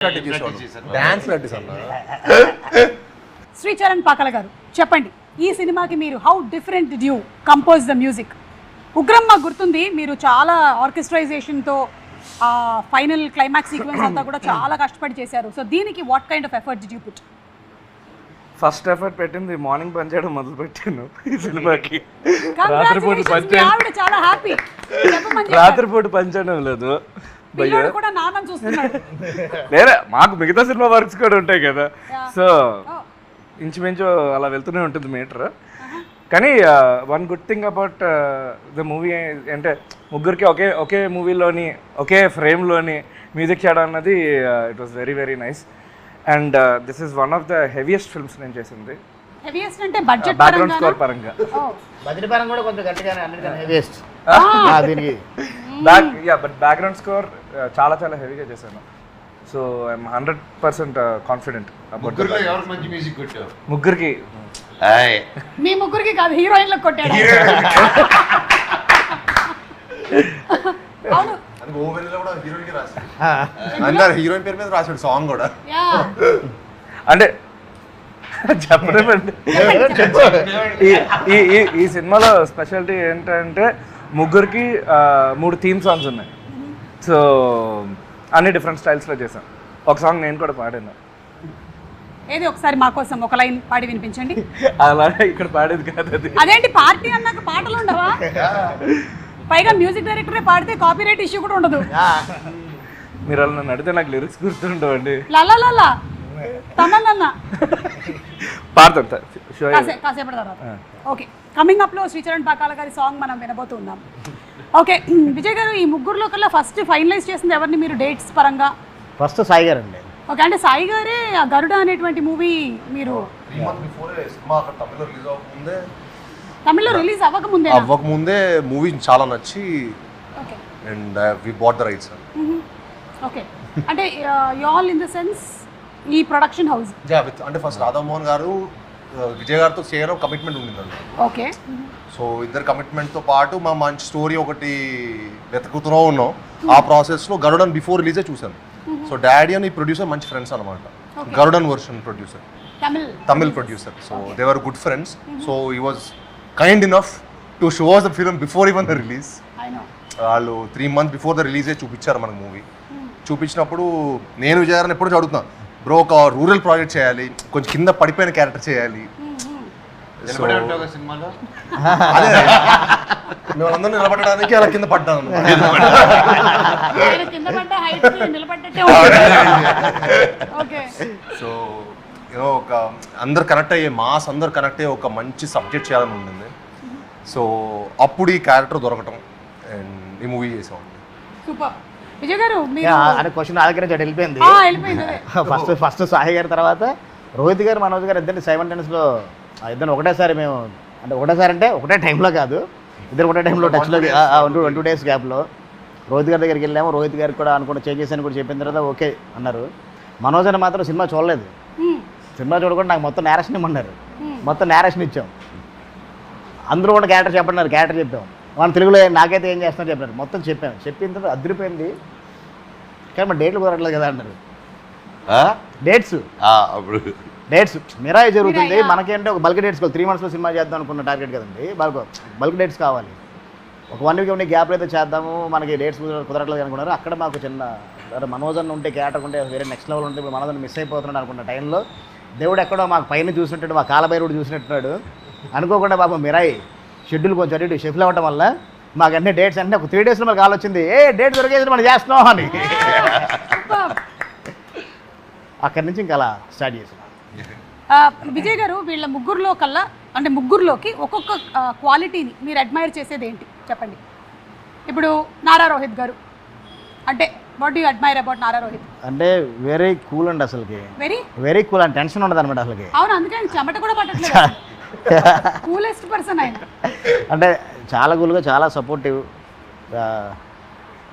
Dance Sricharan Pakala గారు చెప్పండి ఈ సినిమాకి మీరు how different do compose the music Ugram మాకు గుర్తుంది మీరు చాలా ఆర్కెస్ట్రైజేషన్తో ఆ ఫైనల్ క్లైమాక్స్ సీక్వెన్స్ అంతా కూడా చాలా కష్టపడి చేశారు. సో దీనికి what kind of effort did you put first effort పెట్టింది మార్నింగ్ పని చేయడం మొదలు పెట్టాను ఈ సినిమాకి. రాత్రిపూట పని రాత్రిపూట పని చేయడం లేదు. కూడా నాన్నని చూస్తున్నాడు. లేరే మాకు మిగతా సినిమా వర్క్స్ కూడా ఉంటాయి కదా. సో. ఇంచుమించు అలా వెళ్తూనే ఉంటుంది మీటర్. కానీ one good thing about the movie అంటే ముగ్గురికి ఒకే ఒకే మూవీలోని ఒకే ఫ్రేమ్లోని మ్యూజిక్ చేయడం అన్నది it was very very nice and this is one of the heaviest films నేను చేసింది. హెవీయెస్ట్ అంటే బడ్జెట్ బ్యాక్గ్రౌండ్ స్కోర్ పరంగా. బడ్జెట్ పరంగా కూడా కొంచెం గట్టిగానే అన్నిటికన్నా వేస్ట్ దీనికి. Back yeah but background score చాలా చాలా హెవీగా చేశాను. So I'm hundred percent confident ముగ్గురులో మంచి మ్యూజిక్ ముగ్గురికి. మీ ముగ్గురికి కాదు హీరోయిన్లకు కొట్టాడు? అవును. హీరోయిన్ అందరు పేరు మీద రాశాడు సాంగ్ కూడా. అంటే ఈ- ఈ సినిమాలో స్పెషాలిటీ ఏంటంటే ముగ్గురికి మూడు థీమ్ సాంగ్స్ ఉన్నాయి. సో అన్ని డిఫరెంట్ స్టైల్స్లో చేశాను ఒక సాంగ్ నేను కూడా పాడాను. ఏది ఒకసారి మా కోసం ఒక లైన్ పాడి వినిపించండి. అలా ఇక్కడ పాడేది కాదు అది. అదేంటి పార్టీ అన్నాక పాటలు ఉండవా? పైగా మ్యూజిక్ డైరెక్టరే పాడితే కాపీరైట్ ఇష్యూ కూడా ఉండదు. మీరు అలా నన్ను అడిగితే నాకు లిరిక్స్ గుర్తుండవండి. లలా లలా తనన్న పాడతాను కాసేపటి తర్వాత. ఓకే కమింగ్ అప్లో శ్రీచరణ్ పాకాల గారి సాంగ్ మనం వినబోతున్నాం. ఓకే విజయ్ గారు ఈ ముగ్గురులో కల్లా ఫస్ట్ ఫైనలైజ్ చేసింది ఎవరిని మీరు డేట్స్ పరంగా? ఫస్ట్ సాయి గారు అండి ఓకే అంటే సాయి గారే ఆ గరుడ అనేటువంటి మూవీ మీరు తమిళలో రిలీజ్ అవ్వకముందే? అవ్వకముందే మూవీ చాలా నచ్చి okay and we bought the rights okay అంటే you all in the sense ఈ ప్రొడక్షన్ హౌస్ అంటే ఫస్ట్ రాధామోహన్ గారు విజయ్ గారితో చేయడం కమిట్మెంట్ ఉండిందండి ఓకే. సో ఇద్దరు కమిట్మెంట్తో పాటు మా మంచి స్టోరీ ఒకటి వెతుకుతూ ఉన్నాం. ఆ ప్రాసెస్లో గరుడన్ బిఫోర్ రిలీజే చూసాను సో డాడీ అని ప్రొడ్యూసర్ మంచి ఫ్రెండ్స్ అనమాట Garudan version producer Tamil. Producer so they were good friends so he was kind enough to show the film before even the release వాళ్ళు త్రీ మంత్ బిఫోర్ ద రిలీజే చూపించారు మనకు movie చూపించినప్పుడు నేను విజయాన్ని ఎప్పుడు చదువుతున్నా బ్రో ఒక రూరల్ ప్రాజెక్ట్ చేయాలి కొంచెం కింద పడిపోయిన క్యారెక్టర్ చేయాలి. So, అదే. మేమందరం నిలబడడానికి అలా కింద పడ్డాను ఆయన కింద పడ్డ హైట్ నిలబడ్డట్టే ఓకే. సో యూనో ఒక అందరు కనెక్ట్ అయ్యే మాస్ అందరు కనెక్ట్ అయ్యే ఒక మంచి సబ్జెక్ట్ చేయాలని ఉండింది. సో అప్పుడు ఈ క్యారెక్టర్ దొరకటం అండ్ ఈ మూవీ చేసాం. సూపర్. విజయ్ గారు అనే క్వశ్చన్ ఆ, వెళ్ళిపోయింది. ఫస్ట్ ఫస్ట్ సాయి గారి తర్వాత రోహిత్ గారు మనోజ్ గారు ఇద్దరు సెవెన్ టెన్స్లో ఇద్దరు ఒకటేసారి మేము అంటే ఒకటేసారి అంటే ఒకటే టైంలో కాదు ఇద్దరు ఒకటే టైంలో టచ్లో వన్ టూ డేస్ గ్యాప్లో రోహిత్ గారి దగ్గరికి వెళ్ళాము. రోహిత్ గారికి కూడా అనుకుంటే చేంజెస్ అని కూడా చెప్పిన తర్వాత ఓకే అన్నారు. మనోజ్ అని మాత్రం సినిమా చూడలేదు. సినిమా చూడకుండా నాకు మొత్తం నేరేషన్ ఇమ్మన్నారు. మొత్తం నేరేషన్ ఇచ్చాం. అందరూ కూడా క్యారెక్టర్ చెప్పన్నారు క్యారెక్టర్ చెప్పాం. మన తెలుగులో నాకైతే ఏం చేస్తున్నారు చెప్పారు మొత్తం చెప్పాం చెప్పిన తర్వాత అదిరిపోయింది. కానీ మన డేట్లు కుదరట్లేదు కదా అన్నారు. డేట్స్. అప్పుడు. డేట్స్. మిరాయి జరుగుతుంది. మనకేంటే ఒక బల్క్ డేట్స్ త్రీ మంత్స్లో సినిమా చేద్దాం అనుకున్న టార్గెట్ కదండి. బల్క్ బల్క్ డేట్స్ కావాలి. ఒక వన్ వీక్ ఉండే గ్యాప్ అయితే చేద్దాము. మనకి డేట్స్ కుదరట్లేదు అనుకున్నారు. అక్కడ మాకు చిన్న అరే మనోజ్ అన్న ఉంటే క్యాటర్ ఉంటే వేరే నెక్స్ట్ లెవెల్ ఉంటే ఇప్పుడు మనోజ్ మిస్ అయిపోతున్నాడు అనుకున్న టైంలో దేవుడు ఎక్కడో మాకు పైన చూసినట్టు మా కాలభైరుడు చూసినట్టున్నాడు. అనుకోకుండా పాపం మిరాయి షెడ్యూల్ కొంచెం అటు ఇటు షిఫ్ట్ అవ్వటం వల్ల మాకు అన్ని డేట్స్ అంటే ఒక త్రీ డేస్లో మాకు కాల్ వచ్చింది ఏ డేట్ దొరికేసి మనం చేస్తున్నాం అని. అక్కడి నుంచి ఇంకా అలా స్టార్ట్ చేసాం విజయ్ గారు వీళ్ళ ముగ్గురులో కల్లా అంటే ముగ్గురులోకి ఒక్కొక్క క్వాలిటీని మీరు అడ్మైర్ చేసేది ఏంటి చెప్పండి. ఇప్పుడు నారా రోహిత్ గారు. అంటే what you admire about Nara Rohit? అంటే వెరీ కూల్ అండి అసలుకి. Very very cool and tension ఉండదు అనమాట అసలుకి. అవును అందుకే ఆయన చెమట కూడా పట్టట్లేదు. కూలెస్ట్ పర్సన్ ఆయన. అంటే చాలా కూల్గా చాలా సపోర్టివ్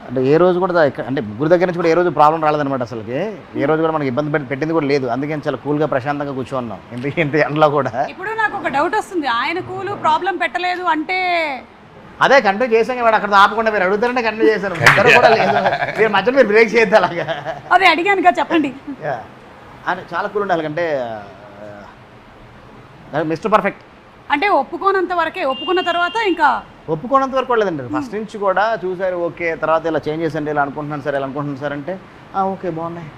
అంటే ఏ రోజు కూడా అంటే ముగ్గురు దగ్గర నుంచి కూడా ఏ రోజు ప్రాబ్లం రాలేదన్నమాట అసలుకి. ఏ రోజు కూడా మనకి ఇబ్బంది పెట్టి- పెట్టింది కూడా లేదు. అందుకని చాలా కూల్గా ప్రశాంతంగా కూర్చోన్నాం. ఇంత ఇంత ఎండలో కూడా. ఇప్పుడు నాకు ఒక డౌట్ వస్తుంది. ఆయన కూలు ప్రాబ్లం పెట్టలేదు అంటే అదే కంటిన్యూ చేసాం వాడు అక్కడ ఆపకుండా మీరు అడుగుతారంటే కంటిన్యూ చేశాను కూడా లేదు. మీరు మధ్యలో మీరు బ్రేక్ చేయొద్దు అలాగా. అదే అడిగానుగా చెప్పండి. Yeah. అని చాలా కూల్ ఉండాలి. అంటే మిస్టర్ పర్ఫెక్ట్. అంటే ఒప్పుకోనంత వరకే ఒప్పుకున్న తర్వాత ఇంకా ఒప్పుకోనంత వరకు లేదండి. ఫస్ట్ నుంచి కూడా చూసారు ఓకే తర్వాత ఇలా చేంజ్ చేసండి ఇలా అనుకుంటున్నాను సార్ ఇలా అనుకుంటున్నాను సార్ అంటే "ఆ, ఓకే బాగున్నాయి.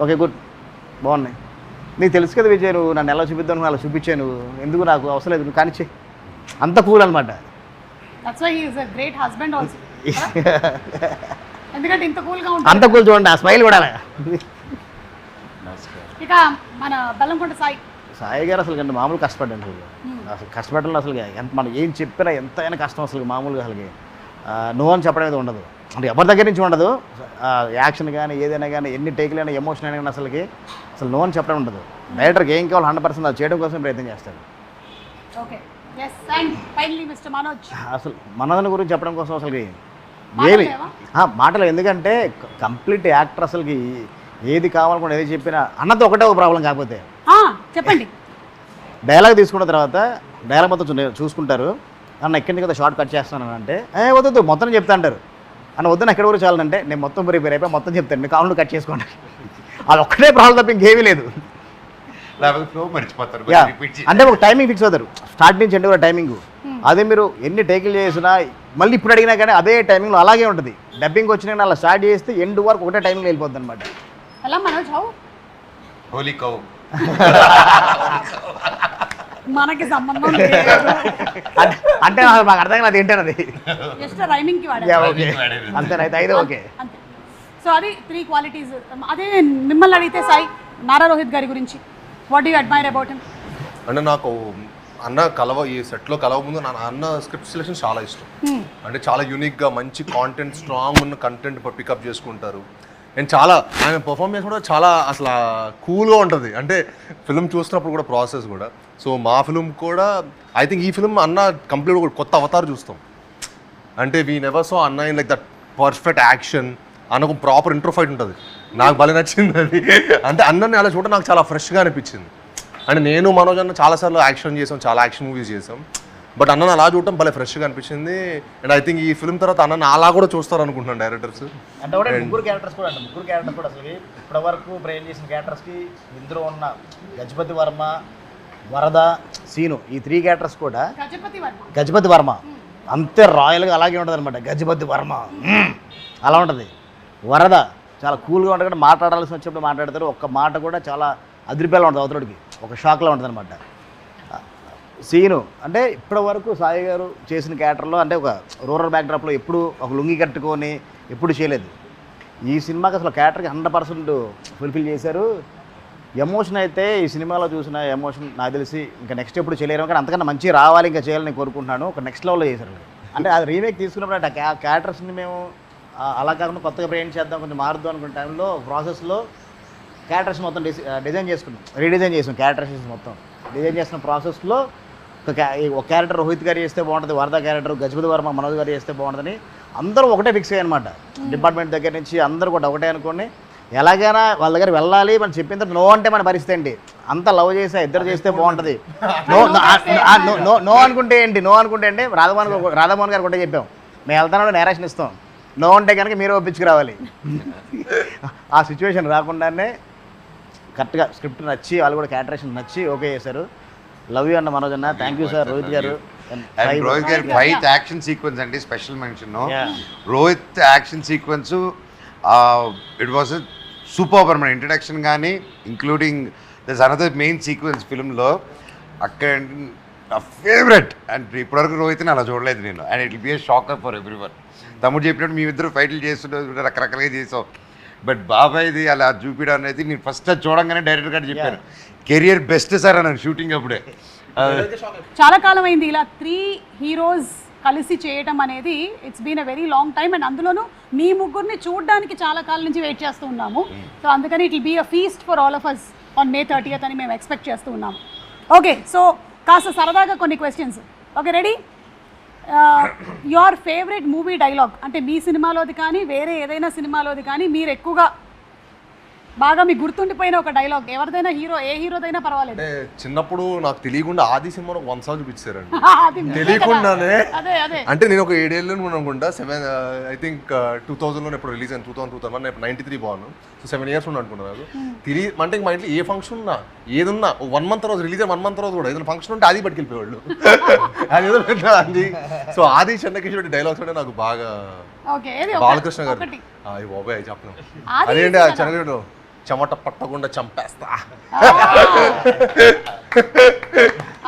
ఓకే గుడ్ బాగున్నాయి. నీకు తెలుసు కదా విజయ్ నువ్వు నన్ను ఎలా చూపిద్దాం నువ్వు అలా చూపించాను ఎందుకు నాకు అవసరం లేదు నువ్వు కానిచ్చే అంత కూల్ అనమాట గ్రేట్ హస్బెండ్ ఆల్సో ఎందుకంటే ఇంత కూల్గా అంత కూల్ చూడండి ఆ స్మైల్ కూడా ఇక మన బెల్లంకొండ సాయి. సాయి గారు అసలు కంటే మామూలు కష్టపడ్డాను అసలు అసలు కష్టపడడం అసలు ఎంత మనం ఏం చెప్పినా ఎంతైనా కష్టం అసలు మామూలుగా అసలు నో అని చెప్పడం అనేది ఉండదు. అంటే ఎవరి దగ్గర నుంచి ఉండదు. యాక్షన్ కానీ ఏదైనా కానీ ఎన్ని టేకులు అయినా ఎమోషన్ అయినా కానీ అసలుకి అసలు నో అని చెప్పడం ఉండదు. డైరెక్టర్కి ఏం కావాలి హండ్రెడ్ పర్సెంట్ అది చేయడం కోసం ప్రయత్నం చేస్తాడు. అసలు మనదని గురించి చెప్పడం కోసం అసలుకి మాటలు ఏమి మాటలు ఎందుకంటే కంప్లీట్ యాక్టర్ అసలుకి ఏది కావాలనుకున్నా ఏది చెప్పినా అన్నది ఒకటే ఒక ప్రాబ్లం కాకపోతే. చెప్పండి. డైలాగ్ తీసుకున్న తర్వాత డైలాగ్ మొత్తం చూసుకుంటారు. అన్న ఎక్కడి నుంచి కదా షార్ట్ కట్ చేస్తాను అంటే ఏ వద్దు మొత్తం చెప్తా అంటారు. అన్న వద్దు ఎక్కడి వరకు చాలంటే నేను మొత్తం ప్రిపేర్ అయిపోయి మొత్తం చెప్తాను. మీకు కావాలి కట్ చేసుకోండి. అది ఒక్కటే ప్రాబ్లం తప్ప ఇంకేమీ లేదు. అంటే ఒక టైమింగ్ ఫిక్స్ అవుతారు. స్టార్ట్ నుంచి ఎండ్ వరకు టైమింగ్ అదే మీరు ఎన్ని టేకులు చేసినా మళ్ళీ ఇప్పుడు అడిగినా కానీ అదే టైమింగ్లో అలాగే ఉంటుంది. డబ్బింగ్ వచ్చినా అలా స్టార్ట్ చేస్తే ఎండ్ వరకు ఒకటే టైమింగ్లో వెళ్ళిపోతుంది అనమాట ఎలా మనోజ్ హౌ హోలీ కౌ మనకి సంబంధం లేదు. అంటే నాకు మాకు అర్థం కాదు ఏంటన్నది జస్ట్ రైమింగ్కి ఓకే అంతేనైతే అయితే ఓకే అంతే. సో అది త్రీ క్వాలిటీస్ అదే మిమ్మల్ని అడిగితే సాయి నారా రోహిత్ గారి గురించి. What you admire about him అంటే నాకు అన్న కలవ ఈ సెట్లో కలవ ముందు నా అన్న స్క్రిప్ట్ సెలెక్షన్ చాలా ఇష్టం. అంటే చాలా యూనిక్గా మంచి కాంటెంట్ స్ట్రాంగ్ ఉన్న కంటెంట్ పికప్ చేసుకుంటారు. నేను చాలా ఆయన పర్ఫార్మెన్స్ కూడా చాలా అసలు కూల్గా ఉంటుంది. అంటే ఫిల్మ్ చూసినప్పుడు కూడా ప్రాసెస్ కూడా. సో మా ఫిల్మ్ కూడా ఐ థింక్ ఈ ఫిల్మ్ అన్న కంప్లీట్ కూడా కొత్త అవతారు చూస్తాం. అంటే వీ నెవర్ సో అన్న in like that perfect action అన్న ఒక ప్రాపర్ ఇంట్రోఫైట్ ఉంటుంది. నాకు భలే నచ్చింది అది. అంటే అన్నని అలా చూడడం నాకు చాలా ఫ్రెష్గా అనిపించింది. అంటే నేను మనోజ్ అన్న చాలాసార్లు యాక్షన్ చేసాం చాలా యాక్షన్ మూవీస్ చేసాం. బట్ అన్నని అలా చూడటం భలే ఫ్రెష్గా అనిపించింది. అండ్ ఐ థింక్ ఈ ఫిల్మ్ తర్వాత అన్నని అలా కూడా చూస్తారు అనుకుంటున్నాను డైరెక్టర్స్ అంటే కూడా ముగ్గురు క్యారెక్టర్స్ కూడా అంటే ముగ్గురు కూడా అసలు చేసిన క్యారెక్టర్స్కి ఇందులో ఉన్న గజపతి వర్మ వరద సీను ఈ త్రీ క్యారెక్టర్స్ కూడా గజపతి వర్మ. గజపతి వర్మ. అంతే రాయల్గా అలాగే ఉంటుంది అనమాట గజపతి వర్మ. అలా ఉంటుంది. వరద చాలా కూల్గా ఉంటుంది. మాట్లాడాల్సి వచ్చినప్పుడు మాట్లాడతారు. ఒక్క మాట కూడా చాలా అదిరిపేలా ఉంటుంది అవతరుడికి ఒక షాక్లో ఉంటుంది అనమాట సీను అంటే ఇప్పటి వరకు సాయి గారు చేసిన క్యారెక్టర్లో అంటే ఒక రూరల్ బ్యాక్డ్రాప్లో ఎప్పుడు ఒక లుంగి కట్టుకొని ఎప్పుడు చేయలేదు. ఈ సినిమాకి అసలు క్యారెక్టర్కి హండ్రెడ్ పర్సెంట్ ఫుల్ఫిల్ చేశారు. ఎమోషన్ అయితే ఈ సినిమాలో చూసిన ఎమోషన్ నాకు తెలిసి ఇంకా నెక్స్ట్ ఎప్పుడు చేయలేరు. కానీ అంతకన్నా మంచి రావాలి ఇంకా చేయాలని నేను కోరుకుంటున్నాను. ఒక నెక్స్ట్ లెవెల్లో చేశారు. అంటే అది రీమేక్ తీసుకున్నప్పుడు అంటే ఆ క్యారెక్టర్స్ని మేము అలా కాకుండా కొత్తగా ప్రయాణం చేద్దాం కొంచెం మారుద్దాం అనుకున్న టైంలో ప్రాసెస్లో క్యారెక్టర్స్ మొత్తం డిజైన్ చేసుకున్నాం. రీడిజైన్ చేసాం క్యారెక్టర్స్ మొత్తం. డిజైన్ చేసిన ప్రాసెస్లో ఒక క్యారెక్టర్ రోహిత్ గారు చేస్తే బాగుంటుంది వరద క్యారెక్టర్ గజపతి వర్మ మనోజ్ గారు చేస్తే బాగుంటుందని అందరూ ఒకటే ఫిక్స్ అయ్యాయి అనమాట డిపార్ట్మెంట్ దగ్గర నుంచి అందరూ కూడా ఒకటే అనుకోండి ఎలాగైనా వాళ్ళ దగ్గర వెళ్ళాలి మనం చెప్పిన తర్వాత నో అంటే మన పరిస్థితి ఏంటి? అంత లవ్ చేసా ఇద్దరు చేస్తే బాగుంటుంది. నో నో- నో అనుకుంటే ఏంటి? నో అనుకుంటే ఏంటి? రాధమోహన్ గారు- రాధామోహన్ గారు కూడా చెప్పాం మేము వెళ్తానని నేరేషన్ ఇస్తాం. నో అంటే కనుక మీరు ఒప్పించుకురావాలి. ఆ సిచ్యువేషన్ రాకుండానే కరెక్ట్గా స్క్రిప్ట్ నచ్చి వాళ్ళు కూడా క్యాటరేషన్ నచ్చి ఓకే చేశారు. లవ్ యూ అన్న మనోజ్ అన్న థ్యాంక్ యూ సార్ రోహిత్ గారు. అండ్ రోహిత్ గారి. ఫైట్ యాక్షన్ సీక్వెన్స్ అండి special mention. Rohit action sequence it was super మన ఇంట్రడక్షన్ కానీ including this another main sequence ఫిల్మ్లో అక్కడ నా ఫేవరెట్ అండ్ ఇప్పటివరకు రోహిత్ని అలా చూడలేదు నేను. And it be a shocker for everyone తమ్ముడు చెప్పినట్టు మీ ఇద్దరు ఫైట్లు చేస్తుంటే రకరకాలుగా చేసాం. బట్ బాబాయ్ది అలా చూపించడం అనేది నేను ఫస్ట్ చూడంగానే డైరెక్టర్ గారు చెప్పాను. కెరియర్ బెస్ట్ సార్ అన్నాను షూటింగ్ అప్పుడే. చాలా కాలం అయింది ఇలా త్రీ హీరోస్ కలిసి చేయటం అనేది. It's been a very long time and అందులోనూ మీ ముగ్గురిని చూడడానికి చాలా కాలం నుంచి వెయిట్ చేస్తూ ఉన్నాము. సో అందుకని it will be a feast for all of us on May thirtieth అని మేము ఎక్స్పెక్ట్ చేస్తూ ఉన్నాము. ఓకే సో కాస్త సరదాగా కొన్ని questions okay ready your favourite movie dialogue అంటే మీ సినిమాలోది కానీ వేరే ఏదైనా సినిమాలోది కానీ మీరు ఎక్కువగా బాగా మీకు గుర్తుండిపోయిన ఒక డైలాగ్ ఎవరిదైనా హీరో ఏ హీరోదైనా పర్వాలేదు. అంటే చిన్నప్పుడు నాకు తెలియకుండా ఆది సినిమాలో వన్ సాంగ్ చూపించారండి. అది తెలియకుండానే కదా. అదే అదే. అంటే నేను ఒక ఏడేళ్ళు అనుకుంటా సెవెన్ ఐ థింక్ టూ థౌసండ్లో ఎప్పుడు రిలీజ్ అయింది టూ థౌసండ్ టూ థౌసండ్ నేను ninety three born so seven years ఉండి అనుకున్నాను నాకు. తిరిగి అంటే మా ఇంట్లో ఏ ఫంక్షన్ ఉన్నా ఏదున్నా వన్ మంత్ రోజు రిలీజ్ వన్ మంత్ రోజు కూడా ఏదైనా ఫంక్షన్ ఉంటే అది పట్టుకెళ్ళిపోయేవాళ్ళు. అది ఏదో పెద్ద అది సో ఆది చెన్నకేశ్వరి డైలాగ్స్ అంటే నాకు బాగా ఓకే ఏది? ఒక- బాలకృష్ణ గారు ఒకటి. బాబాయ్ చెప్పను. ఆది అదేంటి ఆ చెన్నకేశ్వరుడు చెమట పట్టకుండా చంపేస్తా.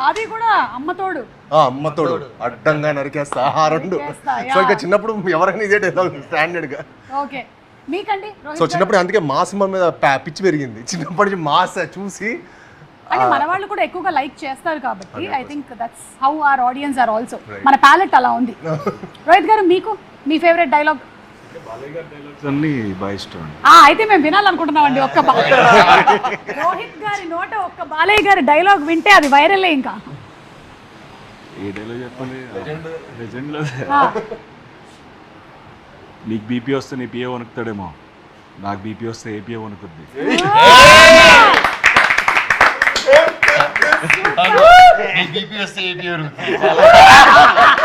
అది కూడా అమ్మతోడు ఆ అమ్మతోడు అడ్డంగా నరికేస్తా. ఆ రెండు. నరికేస్తా, సో ఇంకా చిన్నప్పుడు ఎవరైనా ఇదే స్టాండర్డ్గా. ఓకే. మీకండి రోహిత్ సో చిన్నప్పుడు అందుకే మా సినిమా మీద పా- పిచ్చి పెరిగింది. చిన్నప్పటి నుంచి మాస్ చూసి అంటే మన వాళ్ళు కూడా ఎక్కువగా లైక్ చేస్తారు కాబట్టి I think that's how our audiences are also మన ప్యాలెట్ అలా ఉంది. రోహిత్ గారు మీకు మీ ఫేవరెట్ డైలాగ్ అన్ని అయితే మేము వినాలనుకుంటున్నామండి ఒక్క రోహిత్ గారి నోట ఒక్క బాలయ్య గారి డైలాగ్ వింటే అది వైరలే ఇంకా. ఏ డైలాగ్ చెప్పండి? నీకు బీపీ వస్తే నీ పిఏ వణుకుతాడేమో. నాకు బీపీ వస్తే ఏపీఏ వణుకుద్ది. మనోజ్, for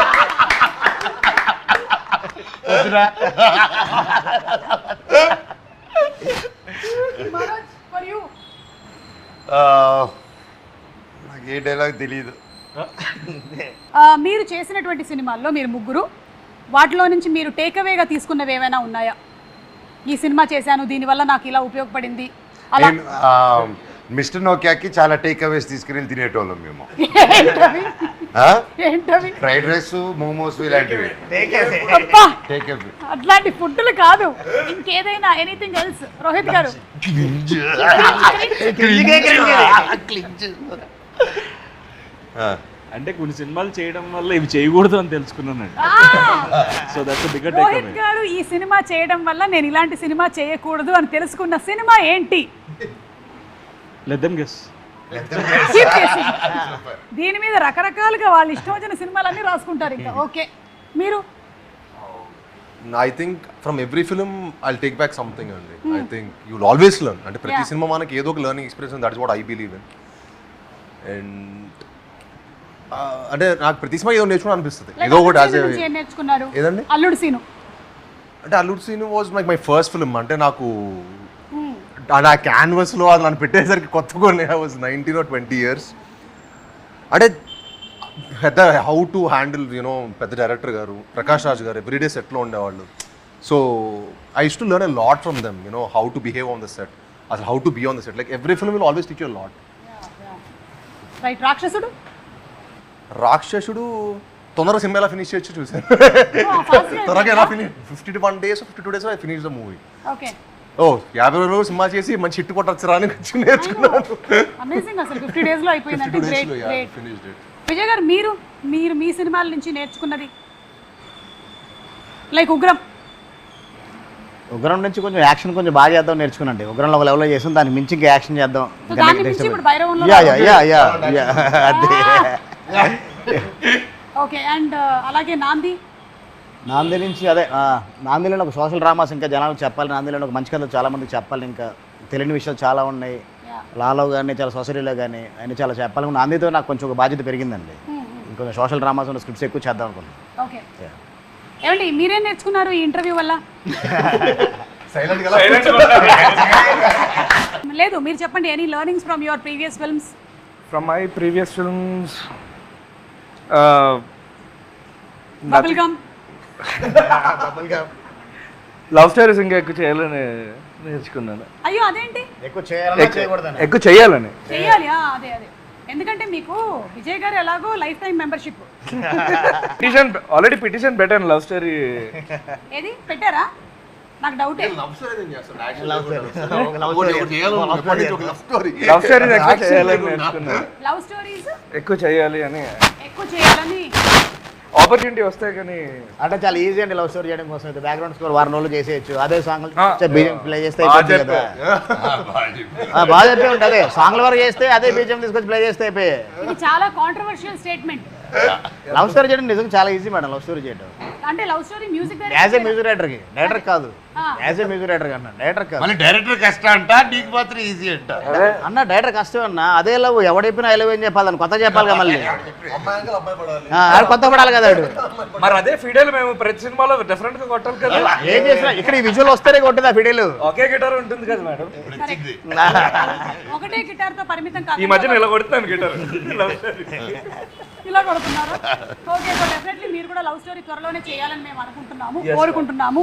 నాకు ఏ డైలాగ్ తెలియదు ఆ, మీరు చేసినటువంటి సినిమాల్లో మీరు ముగ్గురు వాటిలో నుంచి మీరు టేక్అవేగా తీసుకున్నవి ఏమైనా ఉన్నాయా? ఈ సినిమా చేశాను దీనివల్ల నాకు ఇలా ఉపయోగపడింది. అలా నేను మిస్టర్ నోకియాకి చాలా టేక్ అవేస్ తీసుకుని తినేటోళ్ళం మేము? ఏంటవి? ఫ్రైడ్ రైస్ మోమోస్ ఇలాంటివి. అట్లాంటి ఫుడ్లు కాదు. ఇంకేదైనా ఎనీథింగ్ ఎల్స్ రోహిత్ గారు. అంటే కొన్ని సినిమాలు చేయడం వల్ల ఇవి చేయకూడదు అని తెలుసుకున్నానండి. So that's bigger take Rohit garu ఈ సినిమా చేయడం వల్ల నేను ఇలాంటి సినిమా చేయకూడదు అని తెలుసుకున్న సినిమా ఏంటి? లెద్దం గెస్. దీని మీద రకరకాలుగా వాళ్ళు ఇష్టం వచ్చిన సినిమాలన్నీ రాసుకుంటారు ఇంకా. ఓకే. మీరు? I think from every film I take back something అండి I think you always learn అంటే ప్రతి Hmm. సినిమా మనకి ఏదో ఒక learning experience that is what I believe in and అంటే నాకు ప్రతి సినిమా ఏదో నేర్చుకుని అనిపిస్తుంది. ఏదో ఒకటి యాజ్ నేర్చుకున్నారు? ఏదండి? అల్లుడు సీను. అంటే Alludu Seenu was like my first film అంటే నాకు ఆ క్యాన్వస్లో అది నన్ను పెట్టేసరికి కొత్త కొన్ని I was nineteen or twenty years అంటే పెద్ద how to handle you know పెద్ద డైరెక్టర్ గారు ప్రకాష్ రాజ్ గారు ఎవ్రీడే సెట్లో ఉండేవాళ్ళు. So I to learn a lot from them you know how to behave on the set అసలు how to be on the set like every film will always teach you lot right Rakshasudu? Rakshasudu తొందరగా cinema ఎలా finish చేయొచ్చు చూసాను త్వరగా ఎలా finish fifty one days fifty two days I finish the movie okay oh యాభై రోజులు cinema చేసి మంచి హిట్ కొట్టచ్చు అని వచ్చి నేర్చుకున్నాను. అమేజింగ్ అసలు ఫిఫ్టీ డేస్లో అయిపోయిందంటే 52 days గ్రేట్లో, yeah, great finished it. Vijay garu మీరు మీరు మీ సినిమాల నుంచి నేర్చుకున్నది? లైక్ ఉగ్రం. ఉగ్రం నుంచి కొంచెం యాక్షన్ కొంచెం బాగా చేద్దాం నేర్చుకున్నాండి ఉగ్రంలో ఒక లెవెల్లో చేసాం దానికి మించి ఇంకా యాక్షన్ చేద్దాం. దాన్ని యా యా యా యా అదే. ఓకే అండ్ అలాగే నాంది. నాంది నుంచి అదే ఆ, నాందిలో ఒక సోషల్ డ్రామాస్ ఇంకా జనాలకు చెప్పాలి. నాందిలో ఒక మంచి కథలు చాలా మందికి చెప్పాలి. ఇంకా తెలియని విషయాలు చాలా ఉన్నాయి. లాలో కానీ చాలా సొసైటీలో కానీ ఆయన చాలా చెప్పాలి. నాందితో నాకు కొంచెం ఒక బాధ్యత పెరిగిందండి. ఇంకొంచెం సోషల్ డ్రామాస్ ఉన్న స్క్రిప్ట్స్ ఎక్కువ చేద్దాం అనుకున్నాను ఓకే. ఏమండి మీరేం నేర్చుకున్నారు ఈ ఇంటర్వ్యూ వల్ల? సైలెంట్ లేదు మీరు చెప్పండి any learnings from your previous films from my previous films bubble gum love stories ఇంకా ఎక్కువ చేయాలని నేర్చుకున్నాను. అయ్యో అదేంటి? ఎక్కువ చేయాలని చేయకూడదని. ఎక్కువ చేయాలని. చెయ్యాలి ఆ, అదే అదే. ఎందుకంటే మీకు విజయ్ గారు ఎలాగో lifetime membership. Petition already petition పెట్టాను లవ్ స్టోరీ ఏది? పెట్టారా? నాకు డౌటే. Love story Love story. Love stories ఎక్కువ చేయాలని నేర్చుకున్నాను. లవ్ స్టోరీస్ ఎక్కువ చేయాలి అని. ఎక్కువ చేయాలని. ఆపర్చునిటీ వస్తే కానీ అంటే చాలా ఈజీ అండి లవ్ స్టోరీ చేయడం కోసం అయితే. బ్యాక్గ్రౌండ్ స్కోర్ వారం రోజులు చేసేయచ్చు. అదే సాంగ్ బీజం ప్లే చేస్తే బాగా అయిపోతుంది కదా. ఆ, బాగా చెప్పే. ఉంటుంది. అదే సాంగ్ల వరకు చేస్తే అదే బీజం తీసుకొచ్చి ప్లే చేస్తే అయిపోయి. ఇది చాలా కాంట్రవర్షియల్ స్టేట్మెంట్ లవ్ స్టోరీ చేయడం నిజంగా చాలా ఈజీ మేడం లవ్ స్టోరీ చేయడం. అంటే love story music as a music డైరెక్టర్కి. డైరెక్టర్ కాదు. యాజ్ ఏ మ్యూజిక్ డైరెక్టర్ అన్న. డైరెక్టర్ కాదు. మళ్ళీ డైరెక్టర్ కష్టం అంట నీకు మాత్రం ఈజీ అంట. అన్న డైరెక్టర్ కష్టం అన్న. అదే లవ్ ఎవడైపోయినా ఐ లవ్ ఏం చెప్పాలి కొత్త చెప్పాలి కదా మళ్ళీ. అమ్మాయి అంకల్ అబ్బాయి పడాలి ఆ, ఆడు కొత్త పడాలి కదా ఆడు. మరి అదే ఫీడేలు మేము ప్రతి సినిమాలో డిఫరెంట్గా కొట్టాలి కదా. ఏం చేసినా ఇక్కడ ఈ విజువల్ వస్తేనే కొట్టదు ఆ ఫిడీలు. ఒకే గిprawఉంటుంది కదా మేడం. ఒకటే గిటార్తో పరిమితం ఈ కాదు ఇలా కొడుతున్నాను గిటార్ ఇలా కొడుతున్నారు? ఓకే సో డెఫినెట్లీ మీరు కూడా లవ్ స్టోరీ త్వరలోనే చేయాలని మేము అనుకుంటున్నాము కోరుకుంటున్నాము.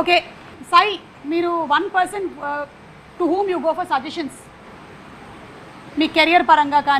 ఓకే సాయి మీరు one person to whom you go for suggestions me career పరంగా కానీ